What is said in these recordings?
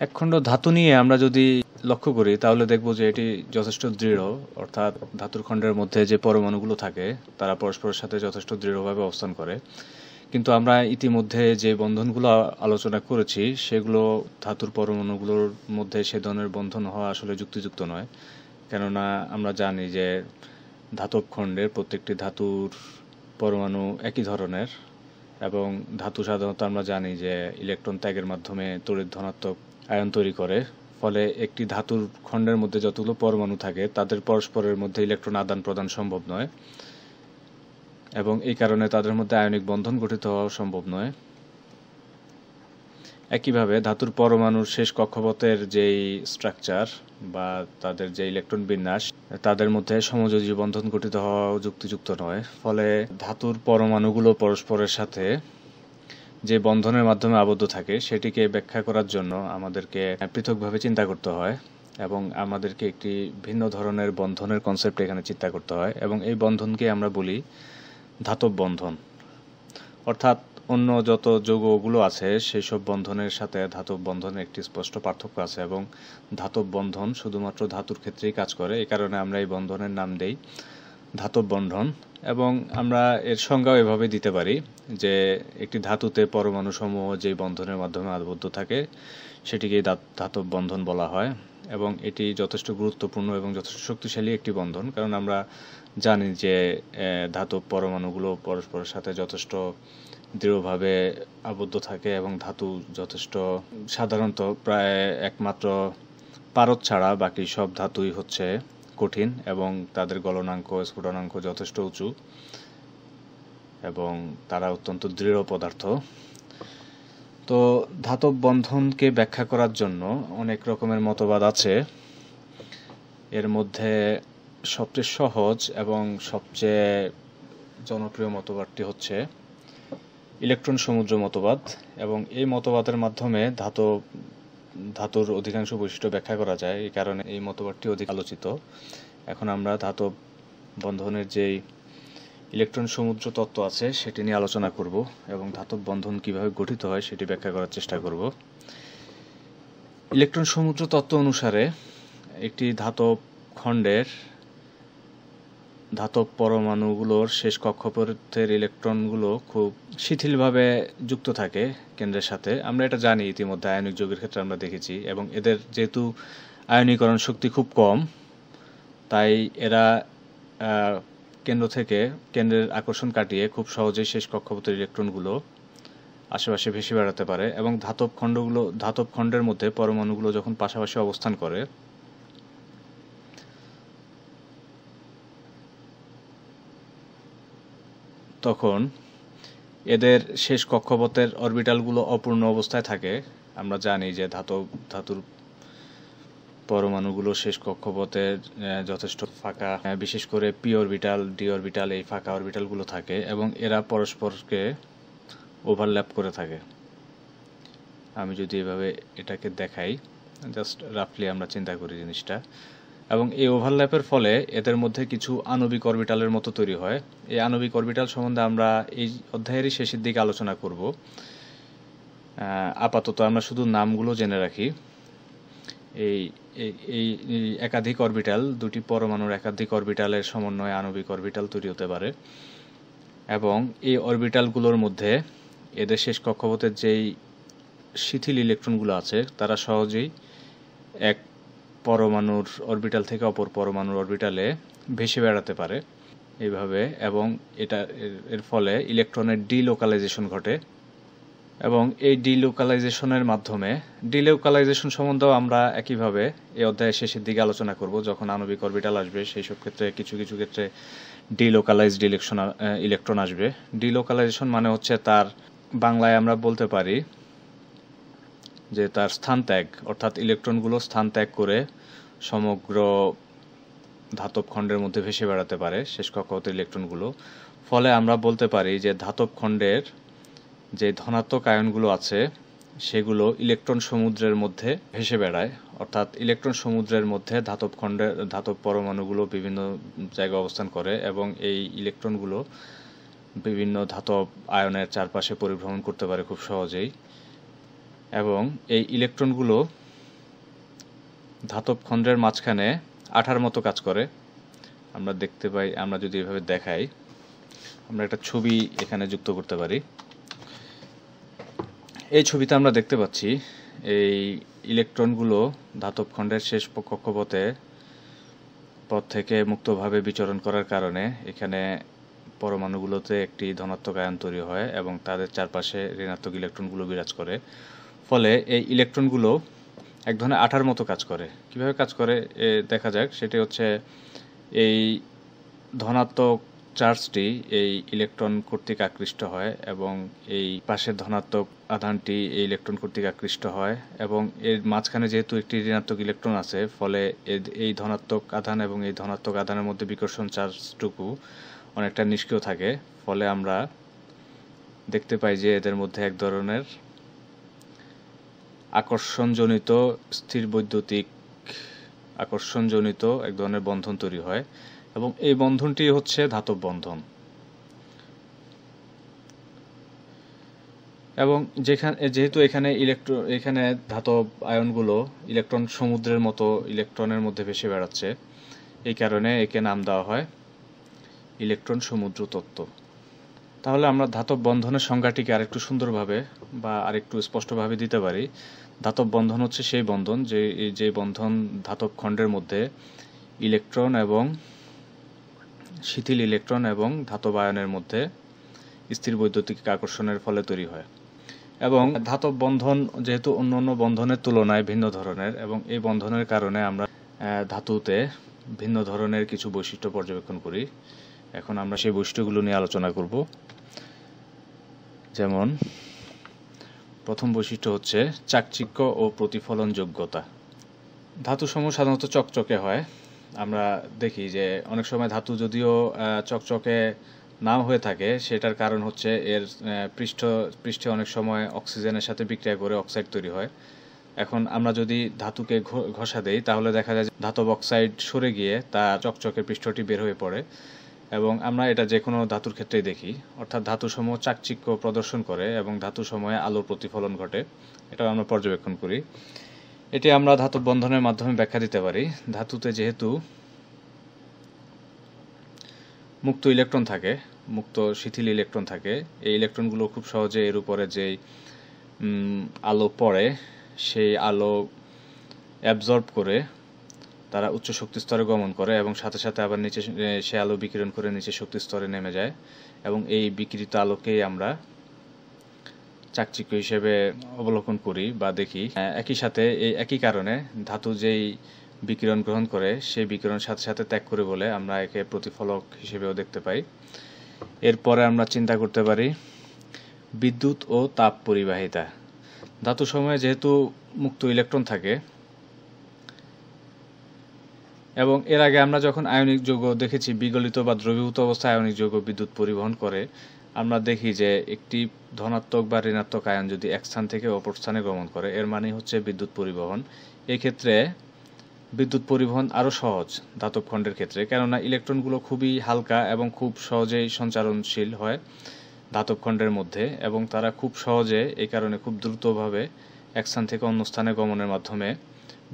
একখণ্ড ধাতু নিয়ে আমরা যদি লক্ষ্য করি, তাহলে দেখব যে এটি যথেষ্ট দৃঢ়। অর্থাৎ ধাতুর খণ্ডের মধ্যে যে পরমাণুগুলো থাকে, তারা পরস্পরের সাথে যথেষ্ট দৃঢ়ভাবে অবস্থান করে। কিন্তু আমরা ইতিমধ্যে যে বন্ধনগুলো আলোচনা করেছি, সেগুলো ধাতুর পরমাণুগুলোর মধ্যে সে ধরনের বন্ধন হওয়া আসলে যুক্তিযুক্ত নয়। কেননা আমরা জানি যে ধাতব খণ্ডের প্রত্যেকটি ধাতুর পরমাণু একই ধরনের এবং ধাতু সাধারণত আমরা জানি যে ইলেকট্রন ত্যাগের মাধ্যমে তড়িৎ ধনাত্মক আয়ন তৈরি করে, ফলে একটি ধাতুর খণ্ডের মধ্যে যতগুলো পরমাণু থাকে, তাদের পরস্পরের মধ্যে ইলেকট্রন আদান প্রদান সম্ভব নয় এবং এই কারণে তাদের মধ্যে আয়নিক বন্ধন গঠিত হওয়া সম্ভব নয়। একইভাবে ধাতুর পরমাণুর শেষ কক্ষপথের যেই স্ট্রাকচার বা তাদের যে ইলেকট্রন বিন্যাস, তাদের মধ্যে সমযোজী বন্ধন গঠিত হওয়া যুক্তিযুক্ত নয়। ফলে ধাতুর পরমাণুগুলো পরস্পরের সাথে যে বন্ধনের মাধ্যমে আবদ্ধ থাকে, সেটিকে ব্যাখ্যা করার জন্য আমাদেরকে পৃথকভাবে চিন্তা করতে হয় এবং আমাদেরকে একটি ভিন্ন ধরনের বন্ধনের কনসেপ্ট এখানে চিন্তা করতে হয় এবং এই বন্ধনকে আমরা বলি ধাতব বন্ধন। অর্থাৎ অন্য যত যৌগগুলো আছে সেই সব বন্ধনের সাথে ধাতব বন্ধনের একটি স্পষ্ট পার্থক্য আছে এবং ধাতব বন্ধন শুধুমাত্র ধাতুর ক্ষেত্রেই কাজ করে। এই কারণে আমরা এই বন্ধনের নাম দেই ধাতব বন্ধন। এবং আমরা এর সংজ্ঞাও এভাবে দিতে পারি যে একটি ধাতুতে পরমাণু সমূহ যে বন্ধনের মাধ্যমে আবদ্ধ থাকে সেটিকে ধাতব বন্ধন বলা হয় এবং এটি যথেষ্ট গুরুত্বপূর্ণ এবং যথেষ্ট শক্তিশালী একটি বন্ধন। কারণ আমরা জানি যে ধাতব পরমাণুগুলো পরস্পরের সাথে যথেষ্ট দৃঢ়ভাবে আবদ্ধ থাকে এবং ধাতু যথেষ্ট সাধারণত প্রায় একমাত্র পারদ ছাড়া বাকি সব ধাতুই হচ্ছে কঠিন এবং তাদের গলনাঙ্ক, স্ফুটনাঙ্ক যথেষ্ট উঁচু এবং তারা অত্যন্ত দৃঢ় পদার্থ। তো ধাতব বন্ধনকে ব্যাখ্যা করার জন্য অনেক রকমের মতবাদ আছে। এর মধ্যে সবচেয়ে সহজ এবং সবচেয়ে জনপ্রিয় মতবাদটি হচ্ছে ইলেকট্রন সমুদ্র মতবাদ এবং এই মতবাদের মাধ্যমে ধাতু ধাতুর অধিকাংশ বৈশিষ্ট্য ব্যাখ্যা করা যায়, এই কারণে এই মতবাদটি অধিক আলোচিত। এখন আমরা ধাতব বন্ধনের যেই ইলেকট্রন সমুদ্র তত্ত্ব আছে, সেটি নিয়ে আলোচনা করব এবং ধাতব বন্ধন কীভাবে গঠিত হয় সেটি ব্যাখ্যা করার চেষ্টা করব। ইলেকট্রন সমুদ্র তত্ত্ব অনুসারে একটি ধাতব খণ্ডের ধাতব পরমাণুগুলোর শেষ কক্ষপথের ইলেকট্রনগুলো খুব শিথিলভাবে যুক্ত থাকে কেন্দ্রের সাথে। আমরা এটা জানি, ইতিমধ্যে আয়নিক যৌগের ক্ষেত্রে আমরা দেখেছি এবং এদের যেহেতু আয়নীকরণ শক্তি খুব কম, তাই এরা কেন্দ্র থেকে কেন্দ্রের আকর্ষণ কাটিয়ে খুব সহজেই শেষ কক্ষপথের ইলেকট্রনগুলো আশেপাশে ভেসে বেড়াতে পারে এবং ধাতব খণ্ডগুলো, ধাতব খণ্ডের মধ্যে পরমাণুগুলো যখন পাশাপাশি অবস্থান করে তখন এদের শেষ কক্ষপথের অরবিটালগুলো অপূর্ণ অবস্থায় থাকে। আমরা জানি যে ধাতব, ধাতুর পরমাণুগুলো শেষ কক্ষপথের যথেষ্ট ফাঁকা। বিশেষ করে পি অরবিটাল, ডি অরবিটাল এই ফাঁকা অরবিটালগুলো থাকে এবং এরা পরস্পরকে ওভারল্যাপ করে থাকে। আমি যদি এভাবে এটাকে দেখাই জাস্ট রাফলি আমরা চিন্তা করি জিনিসটা। এবং এই ওভারল্যাপের ফলে এদের মধ্যে কিছু আণবিক অরবিটালের মতো তৈরি হয়। এই আণবিক অরবিটাল সম্বন্ধে আমরা এই অধ্যায়েরই শেষের দিকে আলোচনা করব। আপাতত আমরা শুধু নামগুলো জেনে রাখি। এই এই একাধিক অরবিটাল, দুটি পরমাণুর একাধিক অরবিটালের সমন্বয়ে আণবিক অরবিটাল তৈরি হতে পারে। এবং এই অরবিটালগুলোর মধ্যে এদের শেষ কক্ষপথের যেই শিথিল ইলেকট্রনগুলো আছে, তারা সহজেই এক পরমাণুর অরবিটাল থেকে অপর পরমাণুর অরবিটালে ভেসে বেড়াতে পারে। এইভাবে এবং এটা এর ফলে ইলেকট্রনের ডিলোকালাইজেশন ঘটে এবং এই ডিলোকালাইজেশনের মাধ্যমে ডিলোকালাইজেশন সম্বন্ধেও আমরা একইভাবে এই অধ্যায়ের শেষের দিকে আলোচনা করব, যখন আণবিক অরবিটাল আসবে, সেই সব ক্ষেত্রে কিছু কিছু ক্ষেত্রে ডিলোকালাইজড ইলেকশন ইলেকট্রন আসবে। ডিলোকালাইজেশন মানে হচ্ছে তার, বাংলায় আমরা বলতে পারি যে তার স্থান ত্যাগ, অর্থাৎ ইলেকট্রনগুলো স্থান ত্যাগ করে সমগ্র ধাতব খণ্ডের মধ্যে ভেসে বেড়াতে পারে, শেষ কক্ষপথের ইলেকট্রনগুলো। ফলে আমরা বলতে পারি যে ধাতব খণ্ডের যে ধনাত্মক আয়নগুলো আছে, সেগুলো ইলেকট্রন সমুদ্রের মধ্যে ভেসে বেড়ায়। অর্থাৎ ইলেকট্রন সমুদ্রের মধ্যে ধাতব খণ্ডের, ধাতব পরমাণুগুলো বিভিন্ন জায়গায় অবস্থান করে এবং এই ইলেকট্রনগুলো বিভিন্ন ধাতব আয়নের চারপাশে পরিভ্রমণ করতে পারে খুব সহজেই। এবং এই ইলেকট্রনগুলো ধাতব খণ্ডের মাঝখানে আঠার মতো কাজ করে। আমরা দেখতে পাই, আমরা যদি এভাবে দেখাই, আমরা একটা ছবি এখানে যুক্ত করতে পারি। এই ছবিতে আমরা দেখতে পাচ্ছি, এই ইলেকট্রনগুলো ধাতব খণ্ডের শেষ কক্ষপথে পথ থেকে মুক্তভাবে বিচরণ করার কারণে এখানে পরমাণুগুলোতে একটি ধনাত্মক আয়ন তৈরি হয় এবং তাদের চারপাশে ঋণাত্মক ইলেকট্রনগুলো বিরাজ করে। ফলে এই ইলেকট্রনগুলো এক ধরনের আঠার মতো কাজ করে। কীভাবে কাজ করে দেখা যাক। সেটি হচ্ছে এই ধনাত্মক চার্জটি এই ইলেকট্রন কর্তৃক আকৃষ্ট হয় এবং এই পাশের ধনাত্মক আধানটি এই ইলেকট্রন কর্তৃক আকৃষ্ট হয় এবং এর মাঝখানে যেহেতু একটি ঋণাত্মক ইলেকট্রন আছে, ফলে এই ধনাত্মক আধান এবং এই ধনাত্মক আধানের মধ্যে বিকর্ষণ চার্জটুকু অনেকটা নিষ্ক্রিয় থাকে। ফলে আমরা দেখতে পাই যে এদের মধ্যে এক ধরনের আকর্ষণজনিত, স্থির বৈদ্যুতিক আকর্ষণজনিত এক ধরনের বন্ধন তৈরি হয় এবং এই বন্ধনটি হচ্ছে ধাতব বন্ধন। এবং যেখানে, যেহেতু এখানে ইলেকট্রন এখানে ধাতব আয়নগুলো ইলেকট্রন সমুদ্রের মতো ইলেকট্রনের মধ্যে ভেসে বেড়াচ্ছে, এই কারণে একে নাম দেওয়া হয় ইলেকট্রন সমুদ্র তত্ত্ব। তাহলে আমরা ধাতব বন্ধনের সংজ্ঞাটিকে আরেকটু সুন্দরভাবে বা আরেকটু স্পষ্টভাবে দিতে পারি। ধাতব বন্ধন হচ্ছে সেই বন্ধন, যে যে বন্ধন ধাতব খণ্ডের মধ্যে ইলেকট্রন এবং শিথিল ইলেকট্রন এবং ধাতব আয়নের মধ্যে স্থির বৈদ্যুতিক আকর্ষণের ফলে তৈরি হয়। এবং ধাতব বন্ধন যেহেতু অন্য অন্য বন্ধনের তুলনায় ভিন্ন ধরনের এবং এই বন্ধনের কারণে আমরা ধাতুতে ভিন্ন ধরনের কিছু বৈশিষ্ট্য পর্যবেক্ষণ করি। এখন আমরা সেই বৈশিষ্ট্যগুলো নিয়ে আলোচনা করব। যেমন প্রথম বৈশিষ্ট্য হচ্ছে চাকচিক্য ও প্রতিফলন যোগ্যতা ধাতুসমূহ সাধারণত চকচকে হয়। আমরা দেখি যে অনেক সময় ধাতু যদিও চকচকে নাও হয়ে থাকে, সেটার কারণ হচ্ছে এর পৃষ্ঠ, পৃষ্ঠে অনেক সময় অক্সিজেনের সাথে বিক্রিয়া করে অক্সাইড তৈরি হয়। এখন আমরা যদি ধাতুকে ঘষা দেই, তাহলে দেখা যায় ধাতব অক্সাইড সরে গিয়ে তা চকচকে পৃষ্ঠটি বের হয়ে পড়ে। এবং আমরা এটা যে কোনো ধাতুর ক্ষেত্রেই দেখি। অর্থাৎ ধাতুসমূহ চাকচিক্য প্রদর্শন করে এবং ধাতু সময়ে আলোর প্রতিফলন ঘটে। এটাও আমরা পর্যবেক্ষণ করি। এটি আমরা ধাতব বন্ধনের মাধ্যমে ব্যাখ্যা দিতে পারি। ধাতুতে যেহেতু মুক্ত ইলেকট্রন থাকে, মুক্ত শিথিল ইলেকট্রন থাকে, এই ইলেকট্রনগুলো খুব সহজে এর উপরে যেই আলো পড়ে, সেই আলো অ্যাবজর্ব করে তারা উচ্চ শক্তি স্তরে গমন করে এবং সাথে সাথে আবার নিচে সে আলো বিকিরণ করে নিচে শক্তি স্তরে নেমে যায়। এবং এই বিকৃত আলোকেই আমরা চাকচিক্য হিসেবে অবলোকন করি বা দেখি। একই সাথে এই একই কারণে ধাতু যেই বিকিরণ গ্রহণ করে সেই বিকিরণ সাথে সাথে ত্যাগ করে বলে আমরা একে প্রতিফলক হিসেবেও দেখতে পাই। এরপরে আমরা চিন্তা করতে পারি বিদ্যুৎ ও তাপ পরিবাহিতা। ধাতু সময়ে যেহেতু মুক্ত ইলেকট্রন থাকে এবং এর আগে আমরা যখন আয়নিক যৌগ দেখেছি, বিগলিত বা দ্রবীভূত অবস্থায় আয়নিক যৌগ বিদ্যুৎ পরিবহন করে, আমরা দেখি যে একটি ধনাত্মক বা ঋণাত্মক আয়ন যদি এক স্থান থেকে অপর স্থানে গমন করে, এর মানে হচ্ছে বিদ্যুৎ পরিবহন। এই ক্ষেত্রে বিদ্যুৎ পরিবহন আরও সহজ ধাতব খণ্ডের ক্ষেত্রে, কেননা ইলেকট্রনগুলো খুবই হালকা এবং খুব সহজেই সঞ্চারণশীল হয় ধাতব খণ্ডের মধ্যে, এবং তারা খুব সহজে এই কারণে খুব দ্রুতভাবে এক স্থান থেকে অন্য স্থানে গমনের মাধ্যমে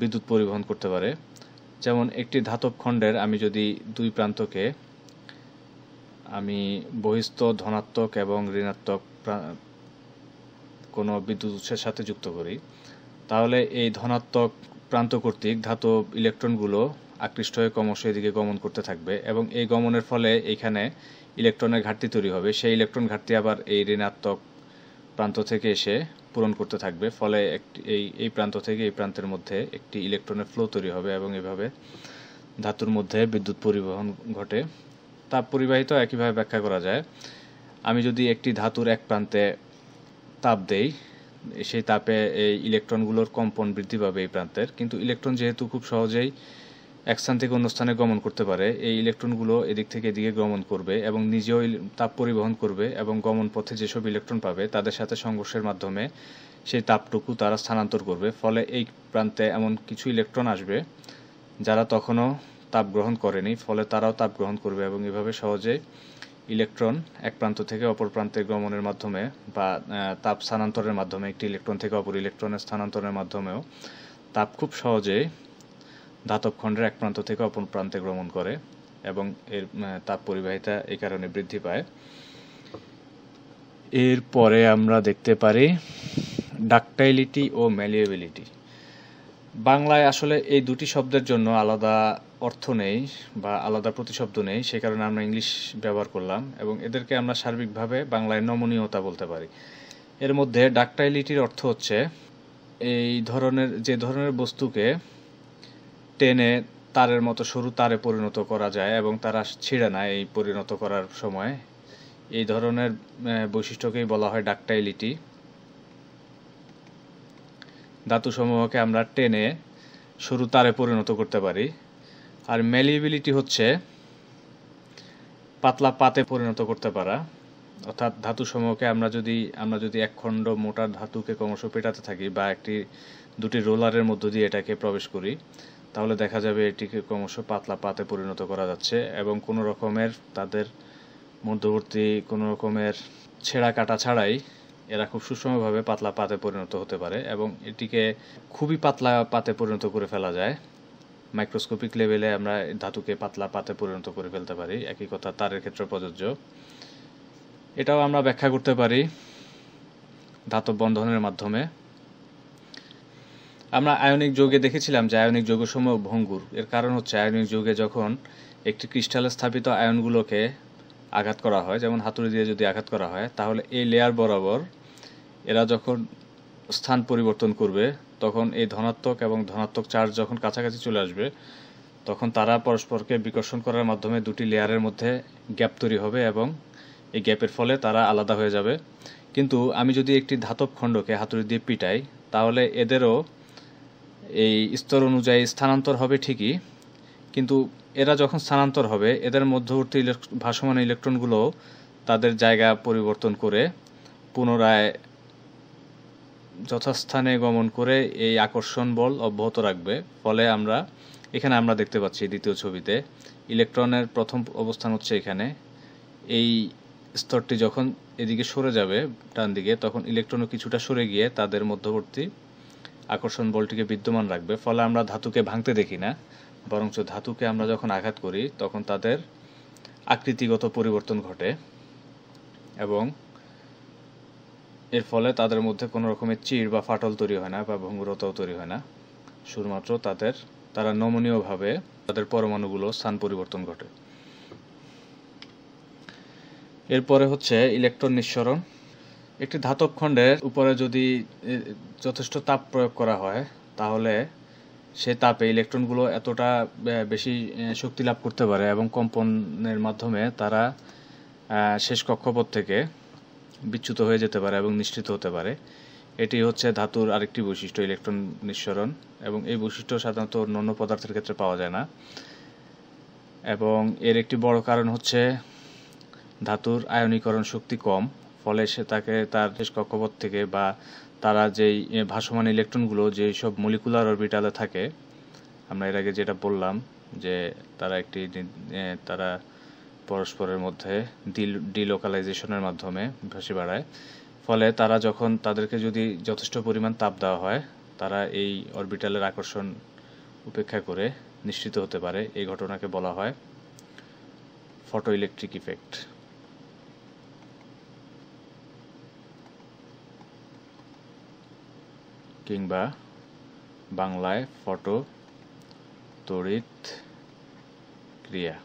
বিদ্যুৎ পরিবহন করতে পারে। যেমন একটি ধাতব খণ্ডের আমি যদি দুই প্রান্তকে আমি বহিস্থ, ধনাত্মক এবং ঋণাত্মক কোনো বিদ্যুৎ উৎসের সাথে যুক্ত করি, তাহলে এই ধনাত্মক প্রান্ত কর্তৃক ধাতব ইলেকট্রনগুলো আকৃষ্ট হয়ে ক্রমশ এদিকে গমন করতে থাকবে এবং এই গমনের ফলে এইখানে ইলেকট্রনের ঘাটতি তৈরি হবে। সেই ইলেকট্রন ঘাটতি আবার এই ঋণাত্মক প্রান্ত থেকে এসে পূরণ করতে থাকবে। ফলে একটি এই এই প্রান্ত থেকে এই প্রান্তের মধ্যে একটি ইলেকট্রনের ফ্লো তৈরি হবে এবং এভাবে ধাতুর মধ্যে বিদ্যুৎ পরিবহন ঘটে। তাপ পরিবাহিত একইভাবে ব্যাখ্যা করা যায়। আমি যদি একটি ধাতুর এক প্রান্তে তাপ দেই, সেই তাপে এই ইলেকট্রনগুলোর কম্পন বৃদ্ধি পাবে এই প্রান্তের। কিন্তু ইলেকট্রন যেহেতু খুব সহজেই এক স্থান থেকে অন্য স্থানে গমন করতে পারে। এই ইলেকট্রনগুলো এদিক থেকে এদিকে গমন করবে এবং নিজেও তাপ পরিবহন করবে এবং গমন পথে যেসব ইলেকট্রন পাবে, তাদের সাথে সংঘর্ষের মাধ্যমে সেই তাপটুকু তারা স্থানান্তর করবে। ফলে এই প্রান্তে এমন কিছু ইলেকট্রন আসবে যারা তখনও তাপ গ্রহণ করেনি, ফলে তারাও তাপ গ্রহণ করবে এবং এভাবে সহজে ইলেকট্রন এক প্রান্ত থেকে অপর প্রান্তে গমনের মাধ্যমে বা তাপ স্থানান্তরের মাধ্যমে, একটি ইলেকট্রন থেকে অপর ইলেকট্রনের স্থানান্তরের মাধ্যমেও তাপ খুব সহজেই ধাতব খণ্ডের এক প্রান্ত থেকে অপর প্রান্তে গমন করে এবং এর তাপ পরিবাহিতা এই কারণে বৃদ্ধি পায়। এরপরে আমরা দেখতে পারি ডাকটাইলিটি ও ম্যালিয়েবিলিটি। বাংলায় আসলে এই দুটি শব্দের জন্য আলাদা অর্থ নেই বা আলাদা প্রতিশব্দ নেই, সে কারণে আমরা ইংলিশ ব্যবহার করলাম এবং এদেরকে আমরা সার্বিকভাবে বাংলায় নমনীয়তা বলতে পারি। এর মধ্যে ডাকটাইলিটির অর্থ হচ্ছে এই ধরনের, যে ধরনের বস্তুকে টেনে তারের মতো, সরু তারে পরিণত করা যায় এবং তারা ছিঁড়ে না এই পরিণত করার সময়। এই ধরনের বৈশিষ্ট্যকেই বলা হয় ডাকটাইলিটি। ধাতু সমূহকে আমরা টেনে সরু তারে পরিণত করতে পারি। আর ম্যালিয়েবিলিটি হচ্ছে পাতলা পাতে পরিণত করতে পারা। অর্থাৎ ধাতু সমূহকে আমরা যদি আমরা যদি এক খণ্ড মোটা ধাতুকে ক্রমশ পেটাতে থাকি বা একটি, দুটি রোলারের মধ্য দিয়ে এটাকে প্রবেশ করি তাহলে দেখা যাবে এটিকে ক্রমশ পাতলা পাতে পরিণত করা যাচ্ছে এবং কোনো রকমের তাদের মধ্যবর্তী কোনো রকমের ছেঁড়া কাটা ছাড়াই এরা খুব সুষমভাবে পাতলা পাতে পরিণত হতে পারে এবং এটিকে খুবই পাতলা পাতে পরিণত করে ফেলা যায়। মাইক্রোস্কোপিক লেভেলে আমরা ধাতুকে পাতলা পাতে পরিণত করে ফেলতে পারি। একই কথা, তারের ক্ষেত্রে প্রযোজ্য। এটাও আমরা ব্যাখ্যা করতে পারি ধাতব বন্ধনের মাধ্যমে। আমরা আয়নিক যৌগে দেখেছিলাম যে আয়নিক যৌগসমূহ ভঙ্গুর। এর কারণ হচ্ছে আয়নিক যৌগে যখন একটি ক্রিস্টালে স্থাপিত আয়নগুলোকে আঘাত করা হয়, যেমন হাতুড়ি দিয়ে যদি আঘাত করা হয়, তাহলে এই লেয়ার বরাবর এরা যখন স্থান পরিবর্তন করবে, তখন এই ধনাত্মক এবং ধনাত্মক চার্জ যখন কাছাকাছি চলে আসবে, তখন তারা পরস্পরকে বিকর্ষণ করার মাধ্যমে দুটি লেয়ারের মধ্যে গ্যাপ তৈরি হবে এবং এই গ্যাপের ফলে তারা আলাদা হয়ে যাবে। কিন্তু আমি যদি একটি ধাতব খণ্ডকে হাতুড়ি দিয়ে পিটাই, তাহলে এদেরও এই স্তর অনুযায়ী স্থানান্তর হবে ঠিকই, কিন্তু এরা যখন স্থানান্তর হবে, এদের মধ্যবর্তী ভাসমান ইলেকট্রনগুলো তাদের জায়গা পরিবর্তন করে পুনরায় যথাস্থানে গমন করে এই আকর্ষণ বল অব্যাহত রাখবে। ফলে আমরা, এখানে আমরা দেখতে পাচ্ছি দ্বিতীয় ছবিতে, ইলেকট্রনের প্রথম অবস্থান হচ্ছে এখানে। এই স্তরটি যখন এদিকে সরে যাবে ডান দিকে তখন ইলেকট্রনও কিছুটা সরে গিয়ে তাদের মধ্যবর্তী আকর্ষণ বলটিকে বিদ্যমান রাখবে। ফলে আমরা ধাতুকে ভাঙতে দেখি না, বরঞ্চ ধাতুকে আমরা যখন আঘাত করি, তখন তাদের আকৃতিগত পরিবর্তন ঘটে এবং এর ফলে তাদের মধ্যে কোনো রকমের চিড় বা ফাটল তৈরি হয় না বা ভঙ্গুরতাও তৈরি হয় না। শুধুমাত্র তাদের, তারা নমনীয়ভাবে তাদের পরমাণুগুলো স্থান পরিবর্তন ঘটে। এরপরে হচ্ছে ইলেকট্রন নিঃসরণ। একটি ধাতব খণ্ডের উপরে যদি যথেষ্ট তাপ প্রয়োগ করা হয়, তাহলে সে তাপে ইলেকট্রনগুলো এতটা বেশি শক্তি লাভ করতে পারে এবং কম্পনের মাধ্যমে তারা শেষ কক্ষপথ থেকে বিচ্যুত হয়ে যেতে পারে এবং নিশ্চিত হতে পারে। এটি হচ্ছে ধাতুর আরেকটি বৈশিষ্ট্য, ইলেকট্রন নিঃসরণ, এবং এই বৈশিষ্ট্য সাধারণত অন্যান্য পদার্থের ক্ষেত্রে পাওয়া যায় না। এবং এর একটি বড় কারণ হচ্ছে ধাতুর আয়নীকরণ শক্তি কম ফলে সে তাকে তার কক্ষপথ থেকে বা তারা যেই ভাসমান ইলেকট্রনগুলো যেই সব মলিকুলার অরবিটালে থাকে, আমরা এর আগে যেটা বললাম যে তারা একটি তারা পরস্পরের মধ্যে ডিলোকালাইজেশনের মাধ্যমে ভাসি বাড়ায়। ফলে তারা যখন তাদেরকে যদি যথেষ্ট পরিমাণ তাপ দেওয়া হয়, তারা এই অরবিটালের আকর্ষণ উপেক্ষা করে নিশ্চিত হতে পারে, এই ঘটনাকে বলা হয় ফটো ইলেকট্রিক ইফেক্ট কিংবা বাংলায় ফটো তড়িৎ ক্রিয়া।